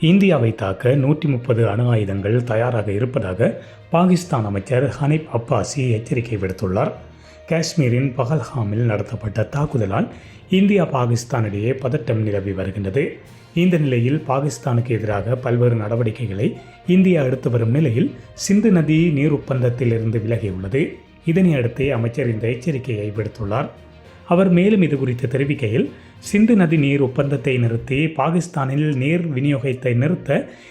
இந்தியாவை தாக்க நூற்றி முப்பது அணு ஆயுதங்கள் தயாராக இருப்பதாக பாகிஸ்தான் அமைச்சர் ஹனீப் அப்பாசி எச்சரிக்கை விடுத்துள்ளார். காஷ்மீரின் பகல்ஹாமில் நடத்தப்பட்ட தாக்குதலால் இந்தியா பாகிஸ்தான் இடையே பதட்டம் நிலவி வருகின்றது. இந்த நிலையில் பாகிஸ்தானுக்கு எதிராக பல்வேறு நடவடிக்கைகளை இந்தியா எடுத்து வரும் நிலையில் சிந்து நதி நீர் ஒப்பந்தத்திலிருந்து விலகியுள்ளது. இதனை அடுத்தே அமைச்சர் இந்த எச்சரிக்கையை விடுத்துள்ளார். அவர் மேலும் இது குறித்து தெரிவிக்கையில் சிந்து நதி நீர் ஒப்பந்தத்தை நிறுத்தி பாகிஸ்தானில் நீர் விநியோகத்தை நிறுத்த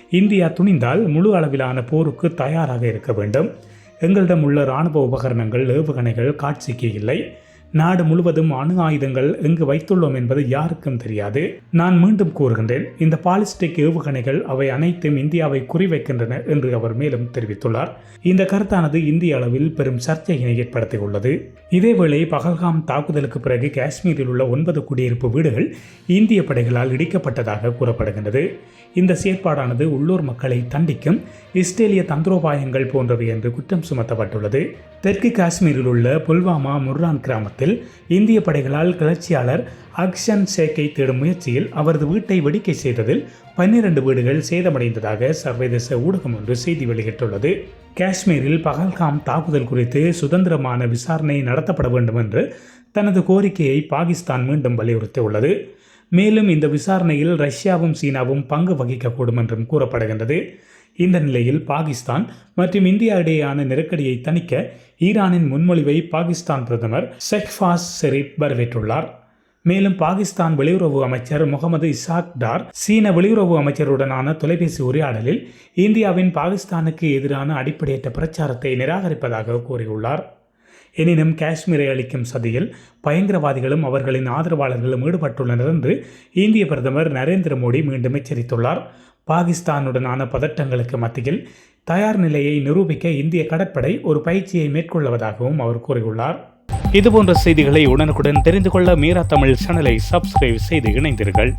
இந்தியா துணிந்தால் முழு அளவிலான போருக்கு தயாராக இருக்க வேண்டும். எங்களிடம் உள்ள இராணுவ உபகரணங்கள் ஏவுகணைகள் காட்சிக்கு இல்லை. நாடு முழுவதும் அணு ஆயுதங்கள் எங்கு வைத்துள்ளோம் என்பது யாருக்கும் தெரியாது. நான் மீண்டும் கூறுகின்றேன் இந்த பாலிஸ்டிக் ஏவுகணைகள் அவை அனைத்தும் இந்தியாவை குறிவைக்கின்றன என்று அவர் மேலும் தெரிவித்துள்ளார். இந்த கருத்தானது இந்திய அளவில் பெரும் சர்ச்சையினை ஏற்படுத்தியுள்ளது. இதேவேளை பகல்காம் தாக்குதலுக்கு பிறகு காஷ்மீரில் உள்ள ஒன்பது குடியிருப்பு வீடுகள் இந்திய படைகளால் இடிக்கப்பட்டதாக கூறப்படுகின்றது. இந்த செயற்பாடானது உள்ளூர் மக்களை தண்டிக்கும் இஸ்ரேலிய தந்திரோபாயங்கள் போன்றவை என்று குற்றம் சுமத்தப்பட்டுள்ளது. தெற்கு காஷ்மீரில் உள்ள புல்வாமா முர்ரான் கிராமத்தில் இந்திய படைகளால் கிளர்ச்சியாளர் அக்ஷன் ஷேக்கை தேடும் முயற்சியில் அவரது வீட்டை வெடிக்கை செய்ததில் பன்னிரண்டு வீடுகள் சேதமடைந்ததாக சர்வதேச ஊடகம் ஒன்று செய்தி வெளியிட்டுள்ளது. காஷ்மீரில் பகல்காம் தாக்குதல் குறித்து சுதந்திரமான விசாரணை நடத்தப்பட வேண்டும் என்று தனது கோரிக்கையை பாகிஸ்தான் மீண்டும் வலியுறுத்தியுள்ளது. மேலும் இந்த விசாரணையில் ரஷ்யாவும் சீனாவும் பங்கு வகிக்கக்கூடும் என்றும் கூறப்படுகின்றது. இந்த நிலையில் பாகிஸ்தான் மற்றும் இந்தியா இடையேயான நெருக்கடியை தணிக்க ஈரானின் முன்மொழிவை பாகிஸ்தான் பிரதமர் ஷெக்ஃபாஸ் ஷெரீப் வரவேற்றுள்ளார். மேலும் பாகிஸ்தான் வெளியுறவு அமைச்சர் முகமது இசாக் டார் சீன வெளியுறவு அமைச்சருடனான தொலைபேசி உரையாடலில் இந்தியாவின் பாகிஸ்தானுக்கு எதிரான அடிப்படையற்ற பிரச்சாரத்தை நிராகரிப்பதாக கூறியுள்ளார். எனினும் காஷ்மீரை அளிக்கும் சதியில் பயங்கரவாதிகளும் அவர்களின் ஆதரவாளர்களும் ஈடுபட்டுள்ளனர் என்று இந்திய பிரதமர் நரேந்திர மோடி மீண்டும் எச்சரித்துள்ளார். பாகிஸ்தானுடனான பதட்டங்களுக்கு மத்தியில் தயார் நிலையை நிரூபிக்க இந்திய கடற்படை ஒரு பயிற்சியை மேற்கொள்வதாகவும் அவர் கூறியுள்ளார். இதுபோன்ற செய்திகளை உடனுக்குடன் தெரிந்து கொள்ள மீரா தமிழ் சேனலை சப்ஸ்கிரைப் செய்து இணைந்தீர்கள்